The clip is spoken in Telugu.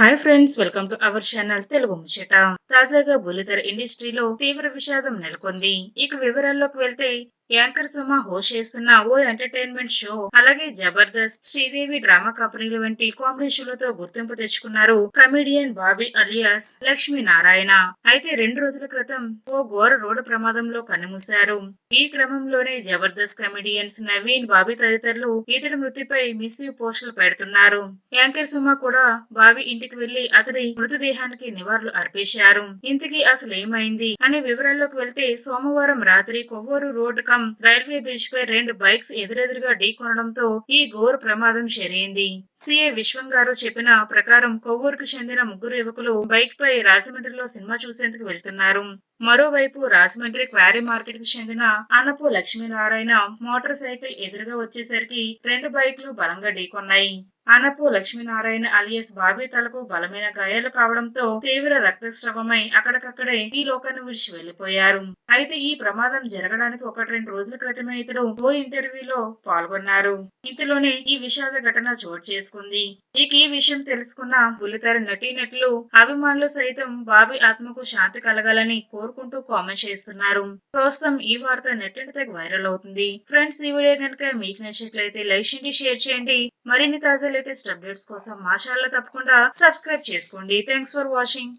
Hi friends welcome to our channel Telugu Muchata తాజాగా బుల్లితెర ఇండస్ట్రీలో తీవ్ర విషాదం నెలకొంది. ఇక వివరాల్లోకి వెళ్తే యాంకర్ సుమ హోస్ట్ చేస్తున్న ఓ ఎంటర్టైన్మెంట్ షో అలాగే జబర్దస్త్ శ్రీదేవి డ్రామా కంపెనీలు వంటి కామెడీ షోలతో గుర్తింపు తెచ్చుకున్నారు కమెడియన్ బాబీ అలియాస్ లక్ష్మీ నారాయణ. అయితే రెండు రోజుల క్రితం ఓ ఘోర రోడ్డు ప్రమాదంలో కన్నుమూశారు. ఈ క్రమంలోనే జబర్దస్త్ కమెడియన్స్ నవీన్ బాబీ తదితరులు ఇతడి మృతిపై మిస్యూ పోస్టులు పెడుతున్నారు. యాంకర్ సుమ కూడా బాబీ ఇంటికి వెళ్ళి అతడి మృతదేహానికి నివాళులు అర్పించారు. ఇంతకీ అసలు ఏమైంది? అనే వివరాల్లోకి వెళ్తే సోమవారం రాత్రి Kovvur road cum railway bridge పై రెండు బైక్స్ ఎదురెదురుగా ఢీకొనడంతో ఈ ఘోర ప్రమాదం జరిగింది సిఏ విశ్వం గారు చెప్పిన ప్రకారం కొవ్వూరుకు చెందిన ముగ్గురు యువకులు బైక్ పై రాజమండ్రిలో సినిమా చూసేందుకు వెళ్తున్నారు. మరోవైపు రాజమండ్రి క్వారీ మార్కెట్కు చెందిన అనపు లక్ష్మీనారాయణ మోటార్ సైకిల్ ఎదురుగా వచ్చేసరికి రెండు బైక్లు బలంగా ఢీకొన్నాయి. అనపు లక్ష్మీనారాయణ అలియస్ బాబీ తలకు బలమైన గాయాలు కావడంతో తీవ్ర రక్తస్రావమై అక్కడికక్కడే ఈ లోకాన్ని విడిచి వెళ్ళిపోయారు అయితే ఈ ప్రమాదం జరగడానికి ఒకటి రెండు రోజుల క్రితమే ఇతడు ఓ ఇంటర్వ్యూలో పాల్గొన్నారు. ఇంతలోనే ఈ విషాద ఘటన చోటు చేసుకుంది. ఇక ఈ విషయం తెలుసుకున్న బుల్లితెర నటీనటులు అభిమానులు సైతం బాబీ ఆత్మకు శాంతి కలగాలని కోరుకుంటూ కామెంట్ చేస్తున్నారు. ప్రస్తుతం ఈ వార్త నెట్టింటి వైరల్ అవుతుంది. ఫ్రెండ్స్ ఈ వీడియో కనుక మీకు నచ్చినట్లయితే లైక్ చేయండి షేర్ చేయండి. మరిన్ని తాజా లేటెస్ట్ అప్డేట్స్ కోసం మా ఛానల్ తప్పకుండా సబ్స్క్రైబ్ చేసుకోండి. Thanks for watching